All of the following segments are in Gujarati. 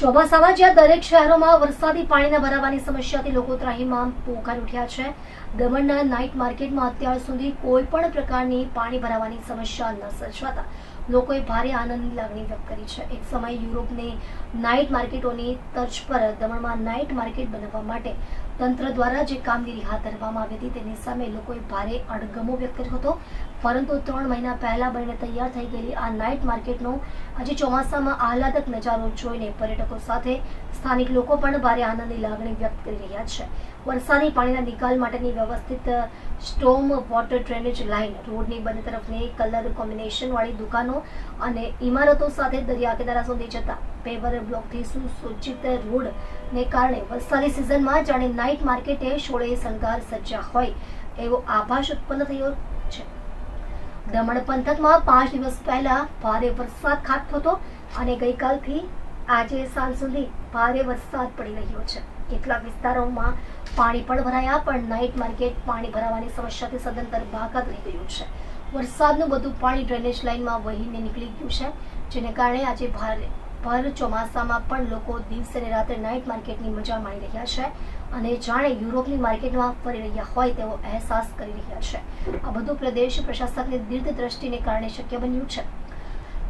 ચોમાસામાં જ્યાં દરેક શહેરોમાં વરસાદી પાણીના ભરાવાની સમસ્યાથી લોકો ત્રાહીમામ પોકારી ઉઠ્યા છે. દમણના નાઇટ માર્કેટમાં અત્યાર સુધી કોઈ પણ પ્રકારની પાણી ભરાવાની સમસ્યા ન સર્જાતા લોકોએ ભારે આનંદની લાગણી વ્યક્ત કરી છે. એક સમયે યુરોપને નાઇટ માર્કેટોની તર્જ પર દમણમાં નાઇટ માર્કેટ બનાવવા માટે તંત્ર દ્વારા જે કામગીરી હાથ ધરવામાં આવી હતી, તેની સામે લોકોએ ભારે અણગમો વ્યક્ત કર્યો હતો. પરંતુ ત્રણ મહિના પહેલા બનીને તૈયાર થઈ ગયેલી આ નાઇટ માર્કેટનો આજે ચોમાસામાં આહલાદક નજારો જોઈને પર્યટકો સાથે સ્થાનિક લોકો પણ ભારે આનંદની લાગણી વ્યક્ત કરી રહ્યા છે. વરસાદી પાણીના નિકાલ માટેની વ્યવસ્થિત સ્ટોમ વોટર ડ્રેનેજ લાઇન રોડની બંને તરફની કલર કોમ્બિનેશન વાળી અને ઇમારતો સાથે દરિયા કિનારા સુધી જતા પેવર બ્લોકથી સુસજ્જિત રોડને કારણે વરસાદી સિઝનમાં જાણે નાઇટ માર્કેટે શોળે શણગાર સજ્જા હોય એવો આભાસ ઉત્પન્ન થયો છે. દમણ પંથકમાં પાંચ દિવસ પહેલા ભારે વરસાદ ખાબક્યો હતો અને ગઈકાલથી આજે સાંજ સુધી ભારે વરસાદ પડી રહ્યો છે. કેટલાક વિસ્તારોમાં પાણી પણ ભરાયા, પણ નાઇટ માર્કેટ પાણી ભરાવાની સમસ્યાથી સદંતર બાકાત રહી ગયું છે. વરસાદનું બધું પાણી ડ્રેનેજ લાઇનમાં વહીને નીકળી ગયું છે, જેને કારણે આજે ભારે, ભર ચોમાસામાં પણ લોકો દિવસે ને રાત્રે નાઇટ માર્કેટની મજા માણી રહ્યા છે અને જાણે યુરોપની માર્કેટમાં ફરી રહ્યા હોય તેવો અહેસાસ કરી રહ્યા છે. આ બધું પ્રદેશ પ્રશાસકની દીર્ઘ દ્રષ્ટિને કારણે શક્ય બન્યું છે.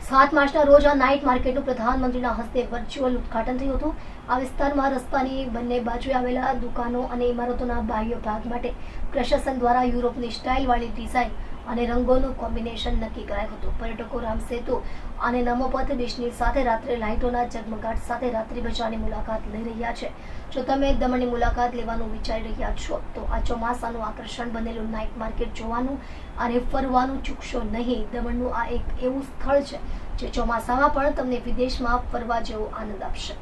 સાત માર્ચના રોજ આ નાઇટ માર્કેટનું પ્રધાનમંત્રીના હસ્તે વર્ચ્યુઅલ ઉદઘાટન થયું હતું. આ વિસ્તારમાં રસ્તાની બંને બાજુએ આવેલા દુકાનો અને ઇમારતોના બાહ્ય ભાગ માટે પ્રશાસન દ્વારા યુરોપની સ્ટાઇલવાળી ડિઝાઇન અને રંગોનું કોમ્બિનેશન નક્કી કરાયું હતું. પર્યટકો રામ સેતુ અને નમોપથ બીચની સાથે રાત્રે લાઇટોના ઝગમગાટ સાથે રાત્રિ બજારની મુલાકાત લઈ રહ્યા છે. જો તમે દમણની મુલાકાત લેવાનું વિચારી રહ્યા છો, તો આ ચોમાસાનું આકર્ષણ બનેલું નાઇટ માર્કેટ જોવાનું અને ફરવાનું ચૂકશો નહીં. દમણનું આ એક એવું સ્થળ છે, જે ચોમાસામાં પણ તમને વિદેશમાં ફરવા જેવો આનંદ આપશે.